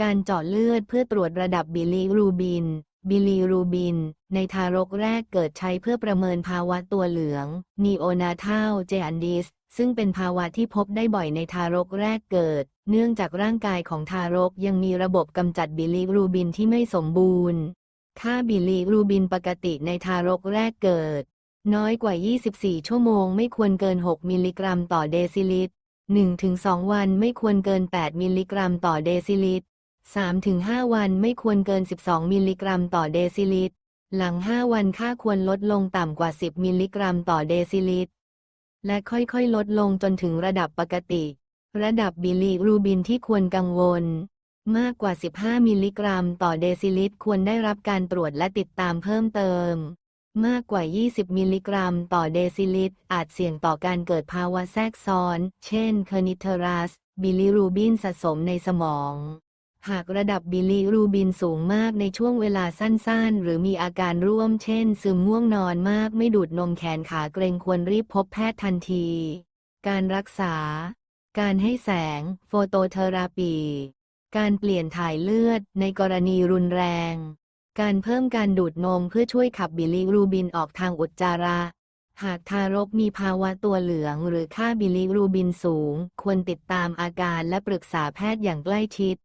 การเจาะเลือดเพื่อตรวจระดับบิลีรูบิน บิลีรูบิน ในทารกแรกเกิดใช้เพื่อประเมินภาวะตัวเหลือง นีโอนาท l ลเจอันดิส ซึ่งเป็นภาวะที่พบได้บ่อยในทารกแรกเกิด เนื่องจากร่างกายของทารกยังมีระบบกำจัดบิลีรูบินที่ไม่สมบูรณ์ ค่าบิลีรูบินปกติในทารกแรกเกิด น้อยกว่า 24 ชั่วโมงไม่ควรเกิน 6 มิลลิกรัมต่อเดซิลิตร1-2 วันไม่ควรเกิน 8 มิลลิกรัมต่อเดซิลิตร 3-5 วันไม่ควรเกิน 12 มิลลิกรัมต่อเดซิลิตร หลัง 5 วันค่าควรลดลงต่ำกว่า 10 มิลลิกรัมต่อเดซิลิตร และค่อยๆ ลดลงจนถึงระดับปกติ ระดับบิลีรูบินที่ควรกังวล มากกว่า 15 มิลลิกรัมต่อเดซิลิตร ควรได้รับการตรวจและติดตามเพิ่มเติม มากกว่า 20 มิลลิกรัมต่อเดซิลิตร อาจเสี่ยงต่อการเกิดภาวะแทรกซ้อน เช่น เคอร์นิเทรัส บิลิรูบินสะสมในสมอง หากระดับบิลิรูบินสูงมากในช่วงเวลาสั้นๆ หรือมีอาการร่วมเช่น ซึมง่วงนอนมากไม่ดูดนมแขนขาเกรงควรรีบพบแพทย์ทันที การรักษา การให้แสง โฟโตเทอราปี การเปลี่ยนถ่ายเลือด ในกรณีรุนแรง การเพิ่มการดูดนมเพื่อช่วยขับบิลิรูบินออกทางอุจจาระ หากทารกมีภาวะตัวเหลือง หรือค่าบิลิรูบินสูง ควรติดตามอาการและปรึกษาแพทย์อย่างใกล้ชิด